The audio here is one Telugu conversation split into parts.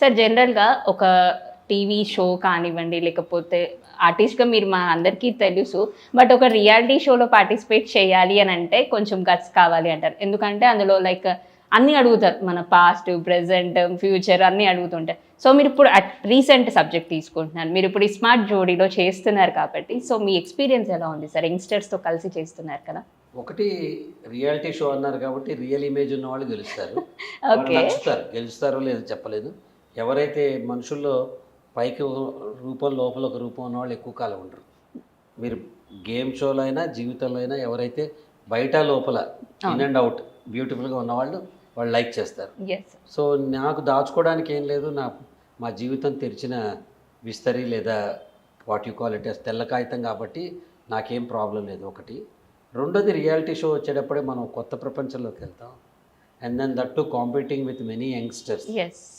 సార్ జనరల్గా ఒక టీవీ షో కానివ్వండి లేకపోతే ఆర్టిస్ట్గా మీరు మా అందరికీ తెలుసు బట్ ఒక రియాలిటీ షోలో పార్టిసిపేట్ చేయాలి అని అంటే కొంచెం గట్స్ కావాలి అంటారు. ఎందుకంటే అందులో లైక్ అన్నీ అడుగుతారు మన పాస్ట్ ప్రెసెంట్ ఫ్యూచర్ అన్నీ అడుగుతుంటారు సో మీరు ఇప్పుడు రీసెంట్ సబ్జెక్ట్ తీసుకుంటున్నారు. మీరు ఇప్పుడు ఈ స్మార్ట్ జోడీలో చేస్తున్నారు కాబట్టి సో మీ ఎక్స్పీరియన్స్ ఎలా ఉంది సార్? యంగ్స్టర్స్తో కలిసి చేస్తున్నారు కదా? ఒకటి రియాలిటీ షో అన్నారు కాబట్టి రియల్ ఇమేజ్ ఉన్న వాళ్ళు గెలుస్తారు నచ్చుతారు. గెలుస్తారో లేదో చెప్పలేదు. ఎవరైతే మనుషుల్లో పైకి రూపం లోపల ఒక రూపం ఉన్న వాళ్ళు ఎక్కువ కాలం ఉండరు. మీరు గేమ్ షోలో అయినా జీవితంలో అయినా ఎవరైతే బయట లోపల ఇన్ అండ్ అవుట్ బ్యూటిఫుల్గా ఉన్నవాళ్ళు వాళ్ళు లైక్ చేస్తారు. సో నాకు దాచుకోవడానికి ఏం లేదు. నా మా జీవితం తెరిచిన విస్తరి లేదా వాట్ యు కాల్ ఇట్ తెల్ల కాగితం కాబట్టి నాకేం ప్రాబ్లం లేదు. ఒకటి. రెండోది రియాలిటీ షో వచ్చేటప్పుడే మనం కొత్త ప్రపంచంలోకి వెళ్తాం. And then that to competing with many youngsters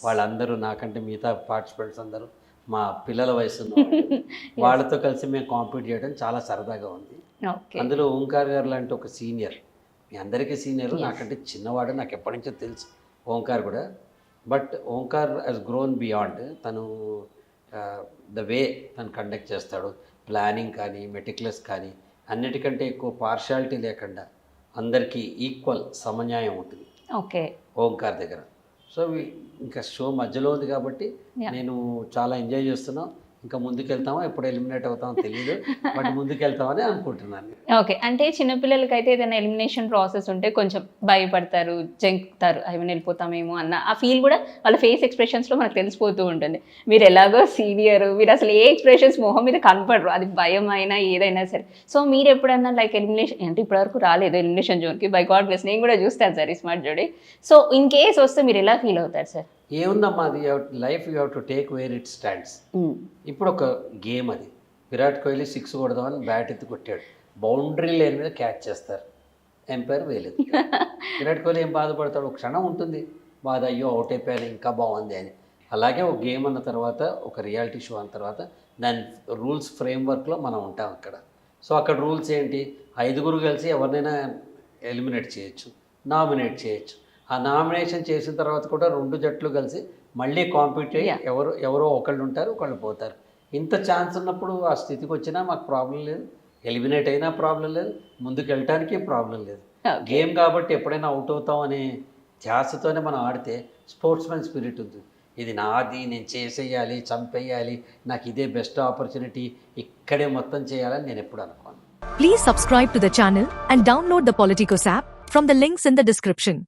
వాళ్ళందరూ నాకంటే మిగతా పార్టిసిపెంట్స్ అందరూ మా పిల్లల వయసు. వాళ్ళతో కలిసి మేము కాంపీట్ చేయడం చాలా సరదాగా ఉంది. అందులో ఓంకార్ గారు లాంటి ఒక సీనియర్ మీ అందరికీ సీనియర్ నాకంటే చిన్నవాడు నాకు ఎప్పటి నుంచో తెలుసు ఓంకార్ కూడా. But Omkar he's grown beyond తను ద వే తను కండక్ట్ చేస్తాడు. ప్లానింగ్ కానీ మెటిక్యులస్ కానీ అన్నిటికంటే ఎక్కువ పార్షాలిటీ లేకుండా అందరికీ ఈక్వల్ సమన్యాయం ఉంటుంది. ఓకే. ఓంకార్ దగ్గర. సో ఇంకా షో మధ్యలో ఉంది కాబట్టి. నేను చాలా ఎంజాయ్ చేస్తున్నాం. ఇంకా ముందుకెళ్తామో? ఎప్పుడు ఎలిమినేట్ అవుతామో తెలియదు బట్ ముందుకెళ్తామని అనుకుంటున్నాను. ఓకే. అంటే చిన్నపిల్లలకి అయితే ఏదైనా ఎలిమినేషన్ ప్రాసెస్ ఉంటే కొంచెం భయపడతారు జంకుతారు ఐ మీన్ వెళ్ళిపోతామేమో అన్న ఆ ఫీల్ కూడా వాళ్ళ ఫేస్ ఎక్స్ప్రెషన్స్లో మనకు తెలిసిపోతూ ఉంటుంది. మీరు ఎలాగో సీనియర్ మీరు అసలు ఏ ఎక్స్ప్రెషన్స్ మొహం మీద కనపడరు. అది భయం అయినా ఏదైనా సరే. సో మీరు ఎప్పుడన్నా లైక్ ఎలిమినేషన్ అంటే ఇప్పటివరకు రాలేదు ఎలిమినేషన్ జోన్కి. బై గాడ్ ప్లస్ నేను కూడా చూస్తాను సార్ ఈ స్మార్ట్ జోడి. సో ఇన్ కేస్ వస్తే మీరు ఎలా ఫీల్ అవుతారు సార్? ఏముందమ్మా అది? Life you have to take where it stands ఇప్పుడు ఒక గేమ్ అది. విరాట్ కోహ్లీ సిక్స్ కొడదామని బ్యాట్ ఎత్తి కొట్టాడు. బౌండరీ లైన్ మీద క్యాచ్ చేస్తారు. ఎంపైర్ వేయలేదు. విరాట్ కోహ్లీ ఏం బాధపడతాడు? ఒక క్షణం ఉంటుంది. బాధ అయ్యో అవుట్ అయిపోయాను ఇంకా బాగుంది అని. అలాగే ఒక గేమ్ అన్న తర్వాత ఒక రియాలిటీ షో అన్న తర్వాత దాని రూల్స్ ఫ్రేమ్వర్క్లో మనం ఉంటాం అక్కడ. సో అక్కడ రూల్స్ ఏంటి? ఐదుగురు కలిసి ఎవరినైనా ఎలిమినేట్ చేయొచ్చు. నామినేట్ చేయొచ్చు. ఆ నామినేషన్ చేసిన తర్వాత కూడా రెండు జట్లు కలిసి మళ్ళీ కాంపీట్ అయ్యి. ఎవరు ఎవరో ఒకళ్ళు ఉంటారు ఒకళ్ళు పోతారు. ఇంత ఛాన్స్ ఉన్నప్పుడు ఆ స్థితికి వచ్చినా మాకు ప్రాబ్లం లేదు. ఎలిమినేట్ అయినా ప్రాబ్లం లేదు. ముందుకు వెళ్ళటానికి ప్రాబ్లం లేదు. గేమ్ కాబట్టి ఎప్పుడైనా అవుట్ అవుతాం అనే ధ్యాసతోనే మనం ఆడితే స్పోర్ట్స్ మ్యాన్ స్పిరిట్ ఉంది. ఇది నాది నేను చేసేయాలి చంపేయాలి నాకు ఇదే బెస్ట్ ఆపర్చునిటీ ఇక్కడే మొత్తం చేయాలని నేను ఎప్పుడు అనుకోను. Please subscribe to the channel and download the Politicos app from the links in the description.